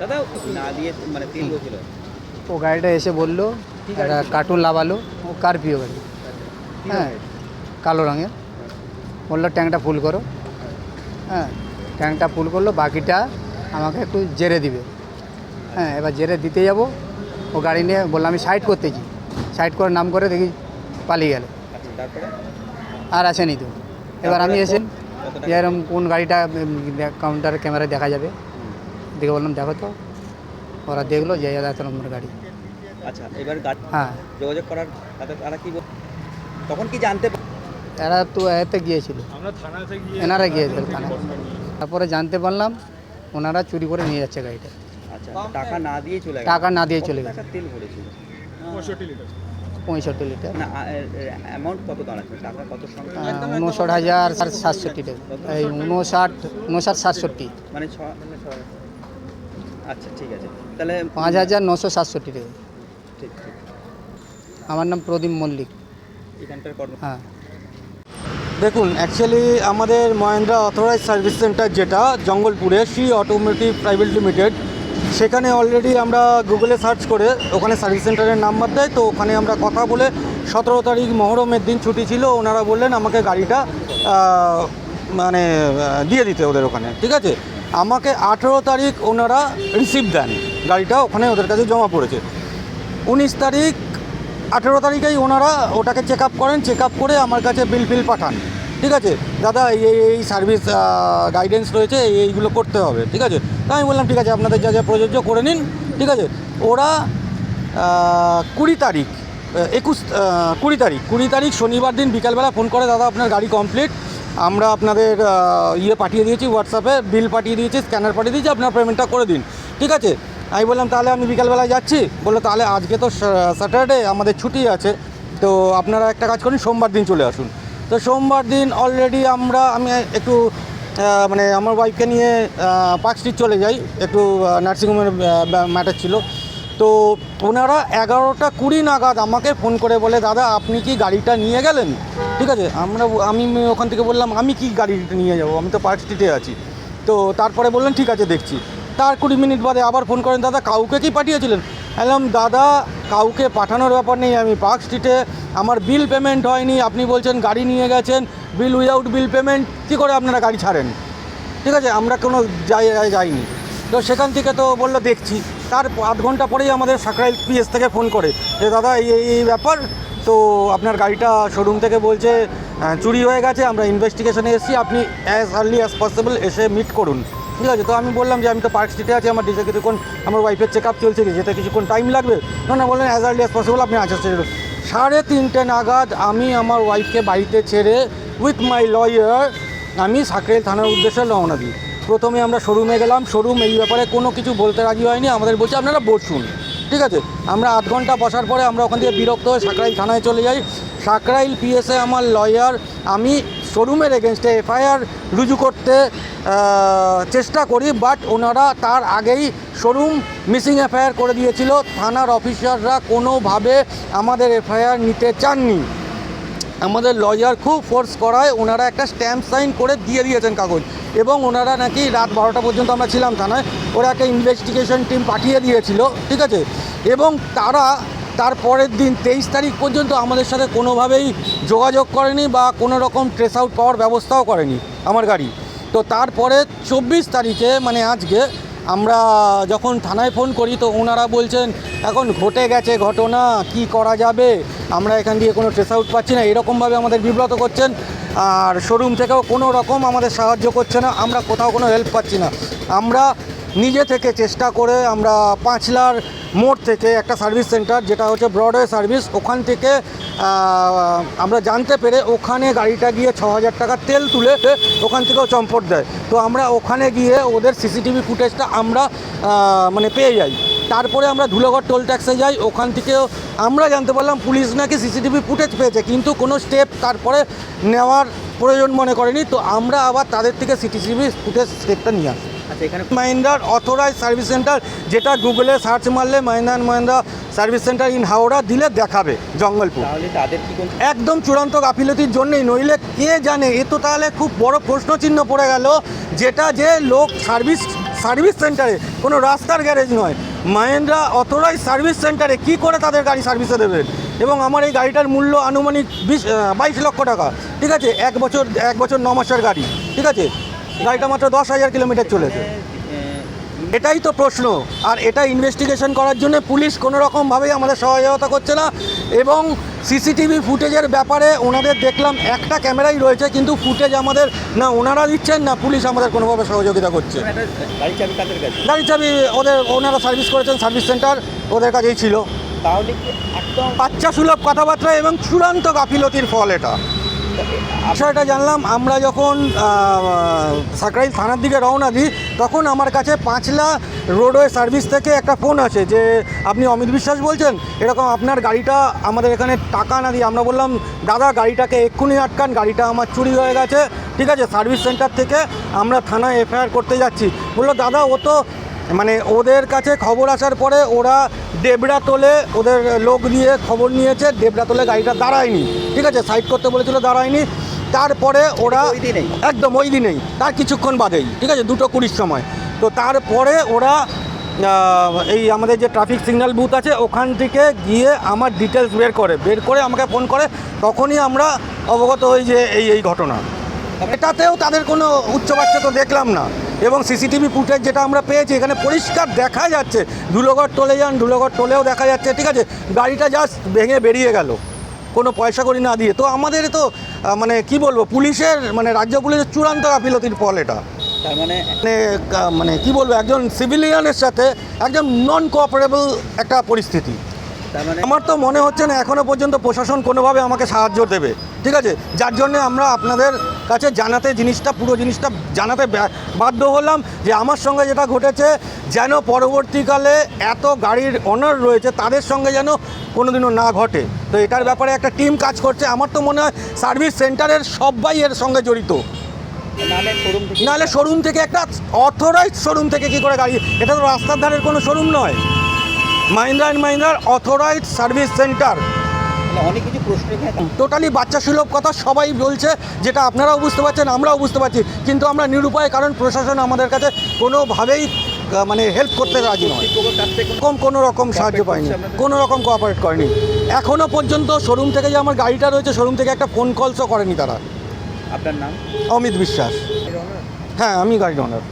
দাদা না দিয়ে মানে তেল ও গাড়িটা এসে বলল একটা কার্টুন লাগালো ও কার্পিও গাড়ি? হ্যাঁ কালো রঙের। বলল ট্যাঙ্কটা ফুল করো। হ্যাঁ ট্যাঙ্কটা ফুল করল বাকিটা আমাকে একটু জেরে দিবে। হ্যাঁ এবার জেরে দিতে যাব। ও গাড়ি নিয়ে বললাম আমি সাইড করতেছি সাইড করে নাম করে দেখি পালিয়ে গেল। আচ্ছা আর আসেনি তো। এবার আমি এসে এরকম কোন গাড়িটা কাউন্টারে ক্যামেরায় দেখা যাবে। দেখে বললাম দেখো তো। ওরা দেখল যে এত নম্বর গাড়ি। আচ্ছা এবার হ্যাঁ। যোগাযোগ করার তারা কি তখন কি জানতে এরা তো এতে গিয়েছিল। এনারা গিয়েছিল থানায়। তারপরে জানতে পারলাম ওনারা চুরি করে নিয়ে যাচ্ছে গাড়িটা। আচ্ছা টাকা না দিয়ে চলে টাকা না দিয়ে চলে গেছে। তেল ভরেছিল? পঁয়ষট্টি লিটার। না অ্যামাউন্ট কত দাঁড়াচ্ছে? টাকা কত উনষাট হাজার সাতষট্টি টাকা এই উনষাট উনষাট সাতষট্টি। মানে ছ আচ্ছা ঠিক আছে। তাহলে পাঁচ হাজার নশো সাতষট্টি টাকা। ঠিক ঠিক। আমার নাম প্রদীপ মল্লিক। এখানকার কর্ম হ্যাঁ। দেখুন অ্যাকচুয়ালি আমাদের মহেন্দ্রা অথরাইজ সার্ভিস সেন্টার যেটা জঙ্গলপুরে সি অটোমেটিভ প্রাইভেট লিমিটেড সেখানে অলরেডি আমরা গুগলে সার্চ করে ওখানে সার্ভিস সেন্টারের নাম্বার দেয় তো ওখানে আমরা কথা বলে সতেরো তারিখ মহরমের দিন ছুটি ছিল ওনারা বললেন আমাকে গাড়িটা মানে দিয়ে দিতে ওদের ওখানে ঠিক আছে? আমাকে আঠেরো তারিখ ওনারা রিসিভ দেন। গাড়িটা ওখানে ওদের কাছে জমা পড়েছে। উনিশ তারিখ, আঠেরো তারিখেই ওনারা ওটাকে চেক আপ করেন। চেক আপ করে আমার কাছে বিল ফিল পাঠান। ঠিক আছে? দাদা, এই এই সার্ভিস গাইডেন্স রয়েছে, এই, এইগুলো করতে হবে। ঠিক আছে? তা আমি বললাম, ঠিক আছে, আপনাদের যা যা প্রযোজ্য করে নিন। ঠিক আছে? ওরা কুড়ি তারিখ, একুশ কুড়ি তারিখ কুড়ি তারিখ শনিবার দিন বিকালবেলা ফোন করে, দাদা, আপনার গাড়ি কমপ্লিট আমরা আপনাদের ইয়ে পাঠিয়ে দিয়েছি হোয়াটসঅ্যাপে বিল পাঠিয়ে দিয়েছি স্ক্যানার পাঠিয়ে দিয়েছি, আপনার পেমেন্টটা করে দিন। ঠিক আছে? আমি বললাম, তাহলে আমি বিকালবেলায় যাচ্ছি। বলল, তাহলে আজকে তো স্যাটারডে আমাদের ছুটি আছে। তো আপনারা একটা কাজ করুন, সোমবার দিন চলে আসুন। তো সোমবার দিন অলরেডি আমরা, আমি একটু মানে আমার ওয়াইফকে নিয়ে পার্ক স্ট্রিট চলে যাই। একটু নার্সিংহোমের ম্যাটার ছিল। তো ওনারা এগারোটা কুড়ি নাগাদ আমাকে ফোন করে বলে, দাদা, আপনি কি গাড়িটা নিয়ে গেলেন? ঠিক আছে, আমরা আমি ওখান থেকে বললাম, আমি কি গাড়িটা নিয়ে যাব? আমি তো পার্ক স্ট্রিটে আছি। তো তারপরে বললেন, ঠিক আছে, দেখছি। তার কুড়ি মিনিট বাদে আবার ফোন করেন, দাদা, কাউকে কি পাঠিয়েছিলেন? বললাম, দাদা, কাউকে পাঠানোর ব্যাপার নেই, আমি পার্ক স্ট্রিটে, আমার বিল পেমেন্ট হয়নি, আপনি বলছেন গাড়ি নিয়ে গেছেন, বিল উইদাউট বিল পেমেন্ট, কী করে আপনারা গাড়ি ছাড়েন? ঠিক আছে, আমরা কোনো জায়গায় যাইনি। তো সেখান থেকে তো বলল, দেখছি। তার আধ ঘণ্টা পরেই আমাদের সাকরাইল পিএস থেকে ফোন করে যে, দাদা, এই, এই- ব্যাপার। তো আপনার গাড়িটা শোরুম থেকে বলছে চুরি হয়ে গেছে, আমরা ইনভেস্টিগেশনে এসেছি। আপনি অ্যাজ আর্লি অ্যাজ পসিবল এসে মিট করুন। ঠিক আছে? তো আমি বললাম যে, আমি তো পার্ক স্ট্রিটে আছি, আমার ডিজে কিছুক্ষণ আমার ওয়াইফের চেক আপ চলছে যেতে কিছুক্ষণ টাইম লাগবে? না না, বললেন অ্যাজ আর্লি অ্যাজ পসিবল আপনি আসা ছেড়ে সাড়ে তিনটে নাগাদ আমি আমার ওয়াইফকে বাড়িতে ছেড়ে উইথ মাই লয়ার আমি সাকরেল থানার উদ্দেশ্যে রওনা দিই। প্রথমে আমরা শোরুমে গেলাম শোরুম এই ব্যাপারে কোনো কিছু বলতে রাজি হয়নি। আমাদের বলছে, আপনারা বসুন। ঠিক আছে? আমরা আধ ঘণ্টা বসার পরে আমরা ওখান থেকে বিরক্ত হয়ে সাকরাইল থানায় চলে যাই। সাকরাইল পিএসএ আমার লয়ার আমি শোরুমের এগেনস্টে এফআইআর রুজু করতে চেষ্টা করি বাট ওনারা তার আগেই শোরুম মিসিং এফআইআর করে দিয়েছিল। থানার অফিসাররা কোনোভাবে আমাদের এফআইআর নিতে চাননি। আমাদের লয়ার খুব ফোর্স করায়, ওনারা একটা স্ট্যাম্প সাইন করে দিয়ে দিয়েছেন কাগজ। এবং ওনারা নাকি রাত বারোটা পর্যন্ত আমরা ছিলাম থানায়, ওরা একটা ইনভেস্টিগেশন টিম পাঠিয়ে দিয়েছিল, ঠিক আছে? এবং তারা তার পরের দিন তেইশ তারিখ পর্যন্ত আমাদের সাথে কোনোভাবেই যোগাযোগ করেনি বা কোনো রকম ট্রেস আউট পাওয়ার ব্যবস্থাও করেনি আমার গাড়ি। তো তারপরে চব্বিশ তারিখে মানে আজকে আমরা যখন থানায় ফোন করি তো ওনারা বলছেন, এখন ঘটে গেছে ঘটনা, কি করা যাবে? আমরা এখান দিয়ে কোনো ট্রেস আউট পাচ্ছি না। এরকমভাবে আমাদের বিব্রত করছেন। আর শোরুম থেকেও কোনো রকম আমাদের সাহায্য করছে না, আমরা কোথাও কোনো হেল্প পাচ্ছি না। আমরা নিজে থেকে চেষ্টা করে আমরা পাঁচলার মোড় থেকে একটা সার্ভিস সেন্টার, যেটা হচ্ছে ব্রডওয়ে সার্ভিস ওখান থেকে আমরা জানতে পেরে ওখানে গাড়িটা গিয়ে ছ হাজার টাকা তেল তুলে ওখান থেকেও চম্পট দেয়। তো আমরা ওখানে গিয়ে ওদের সিসিটিভি ফুটেজটা আমরা মানে পেয়ে যাই। তারপরে আমরা ধুলোঘর টোল ট্যাক্সে যাই। ওখান থেকেও আমরা জানতে পারলাম পুলিশ নাকি সিসিটিভি ফুটেজ পেয়েছে, কিন্তু কোনো স্টেপ তারপরে নেওয়ার প্রয়োজন মনে করেনি। তো আমরা আবার তাদের থেকে সিসিটিভি ফুটেজ স্টেপটা নিয়ে আসি। আচ্ছা এখানে। মাহিন্দ্রার অথরাইজ সার্ভিস সেন্টার যেটা গুগলে সার্চ মারলে Mahindra and Mahindra service centre in Howrah দিলে দেখাবে জঙ্গলপুর। তাহলে তাদের কি একদম চূড়ান্ত গাফিলতির জন্যই নইলে কে জানে? এ তো তাহলে খুব বড় প্রশ্নচিহ্ন পড়ে গেল যেটা যে লোক সার্ভিস সার্ভিস সেন্টারে কোনো রাস্তার গ্যারেজ নয়। মাহেন্দ্রা অথরাইজ সার্ভিস সেন্টারে কি করে তাদের গাড়ি সার্ভিসে দেবেন? এবং আমার এই গাড়িটার মূল্য আনুমানিক বিশ বাইশ লক্ষ টাকা। ঠিক আছে? এক বছর এক বছর ন মাসের গাড়ি। ঠিক আছে? গাড়িটা মাত্র দশ হাজার কিলোমিটার চলেছে। এটাই তো প্রশ্ন। আর এটা ইনভেস্টিগেশন করার জন্য পুলিশ কোনো রকমভাবেই আমাদের সহায়তা করছে না এবং সিসিটিভি ফুটেজের ব্যাপারে ওনাদের দেখলাম একটা ক্যামেরাই রয়েছে কিন্তু ফুটেজ আমাদের না ওনারা দিচ্ছেন না পুলিশ আমাদের কোনোভাবে সহযোগিতা করছে। গাড়ি চাবি ওদের ওনারা সার্ভিস করেছেন সার্ভিস সেন্টার ওদের কাছেই ছিল। তাহলে একদম বাচ্চা সুলভ কথাবার্তা এবং চূড়ান্ত গাফিলতির ফল এটা। বিষয়টা জানলাম, আমরা যখন সাকরাইল থানার দিকে রওনা দিই, তখন আমার কাছে পাঁচলা রোডওয়ে সার্ভিস থেকে একটা ফোন আছে যে, আপনি অমিত বিশ্বাস বলছেন? এরকম আপনার গাড়িটা আমাদের এখানে টাকা না দিয়ে, আমরা বললাম, দাদা, গাড়িটাকে এক্ষুনি আটকান, গাড়িটা আমার চুরি হয়ে গেছে। ঠিক আছে, সার্ভিস সেন্টার থেকে আমরা থানায় এফআইআর করতে যাচ্ছি। বলল, দাদা, ও তো মানে ওদের কাছে খবর আসার পরে ওরা ডেবরা তোলে ওদের লোক দিয়ে খবর নিয়েছে ডেবরা তোলে গাড়িটা দাঁড়ায়নি। ঠিক আছে সাইড করতে বলেছিল দাঁড়ায়নি। তারপরে ওরা? একদম ওই দিনেই তার কিছুক্ষণ বাদেই। ঠিক আছে দুটো কুড়ির সময়। তো তারপরে ওরা এই আমাদের যে ট্রাফিক সিগন্যাল বুথ আছে ওখান থেকে গিয়ে আমার ডিটেলস বের করে বের করে আমাকে ফোন করে তখনই আমরা অবগত হই যে এই এই ঘটনা। এটাতেও তাদের কোনো উচ্চবাচ্য তো দেখলাম না। এবং সিসিটিভি ফুটেজ যেটা আমরা পেয়েছি এখানে পরিষ্কার দেখা যাচ্ছে। ধুলোঘর টলে যান ধুলোঘর টলেও দেখা যাচ্ছে ঠিক আছে? গাড়িটা জাস্ট ভেঙে বেরিয়ে গেল। কোনো পয়সা করি না দিয়ে। তো আমাদের তো মানে কি বলব পুলিশের মানে রাজ্য পুলিশের চূড়ান্ত গাফিলতির ফল এটা। তার মানে? মানে কা- মানে কি বলব একজন সিভিলিয়ানের সাথে একজন নন কোঅপারেবল একটা পরিস্থিতি। মানে? আমার তো মনে হচ্ছে না এখনও পর্যন্ত প্রশাসন কোনোভাবে আমাকে সাহায্য দেবে। ঠিক আছে? যার জন্য আমরা আপনাদের কাছে জানাতে জিনিসটা পুরো জিনিসটা জানাতে বাধ্য হলাম যে আমার সঙ্গে যেটা ঘটেছে যেন পরবর্তীকালে এত গাড়ির অনার রয়েছে তাদের সঙ্গে যেন কোনোদিনও না ঘটে। তো এটার ব্যাপারে একটা টিম কাজ করছে। আমার তো মনে হয় সার্ভিস সেন্টারের সবাই এর সঙ্গে জড়িত। নাহলে শোরুম থেকে একটা অথরাইজ শোরুম থেকে কি করে গাড়ি এটা তো রাস্তার ধারের কোনো শোরুম নয়। মাহিন্দ্রা অ্যান্ড মাহিন্দ্রার অথরাইজ সার্ভিস সেন্টার অনেক কিছু প্রশ্ন টোটালি বাচ্চা সুলভ কথা সবাই বলছে যেটা আপনারাও বুঝতে পারছেন আমরাও বুঝতে পারছি কিন্তু আমরা নিরুপায় কারণ প্রশাসন আমাদের কাছে কোনোভাবেই মানে হেল্প করতে রাজি নয়। কম কোনো রকম সাহায্য পাইনি কোনো রকম কোঅপারেট করেনি। এখনও পর্যন্ত শোরুম থেকে যে আমার গাড়িটা রয়েছে শোরুম থেকে একটা ফোন কলসও করেনি তারা। আপনার নাম? অমিত বিশ্বাস। হ্যাঁ আমি গাড়ি ওনার